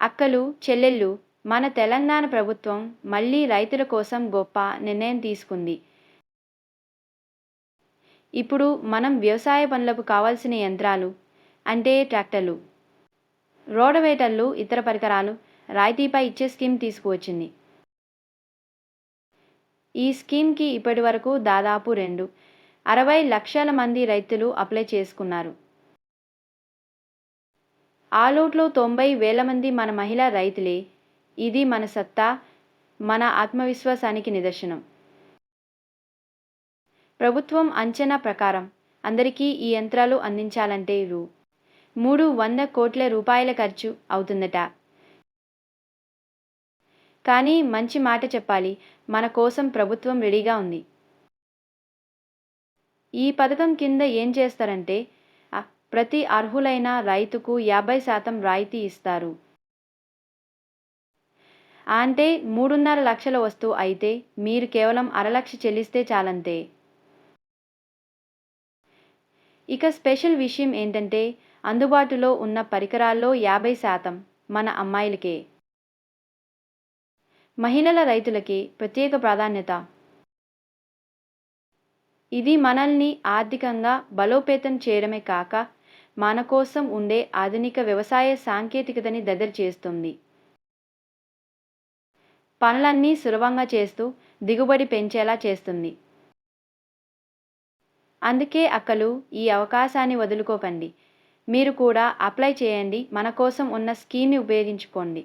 అక్కలు చెల్లెళ్ళు మన తెలంగాణ ప్రభుత్వం మళ్ళీ రైతుల కోసం గొప్ప నిర్ణయం తీసుకుంది. ఇప్పుడు మనం వ్యవసాయ పనులకు కావాల్సిన యంత్రాలు అంటే ట్రాక్టర్లు రోడవేటర్లు ఇతర పరికరాలు రాయితీపై ఇచ్చే స్కీమ్ తీసుకువచ్చింది. ఈ స్కీమ్కి ఇప్పటి వరకు దాదాపు రెండు అరవై లక్షల మంది రైతులు అప్లై చేసుకున్నారు. ఆలౌట్లో తొంభై వేల మంది మన మహిళా రైతులే. ఇది మన సత్తా మన ఆత్మవిశ్వాసానికి నిదర్శనం. ప్రభుత్వం అంచనా ప్రకారం అందరికీ ఈ యంత్రాలు అందించాలంటే రూ మూడు వంద కోట్ల రూపాయల ఖర్చు అవుతుందట. కానీ మంచి మాట చెప్పాలి మన కోసం ప్రభుత్వం రెడీగా ఉంది. ఈ పథకం కింద ఏం చేస్తారంటే ప్రతి అర్హులైన రైతుకు యాభై శాతం రాయితీ ఇస్తారు. అంటే మూడున్నర లక్షల వస్తువు అయితే మీరు కేవలం అరలక్ష చెల్లిస్తే చాలంతే. ఇక స్పెషల్ విషయం ఏంటంటే అందుబాటులో ఉన్న పరికరాల్లో యాభై శాతం మన అమ్మాయిలకే. మహిళల రైతులకి ప్రత్యేక ప్రాధాన్యత. ఇది మనల్ని ఆర్థికంగా బలోపేతం చేయడమే కాక మన కోసం ఉండే ఆధునిక వ్యవసాయ సాంకేతికతని దగ్గర చేస్తుంది. పనులన్నీ సులభంగా చేస్తూ దిగుబడి పెంచేలా చేస్తుంది. అందుకే అక్కలు ఈ అవకాశాన్ని వదులుకోకండి. మీరు కూడా అప్లై చేయండి. మన కోసం ఉన్న స్కీమ్ని ఉపయోగించుకోండి.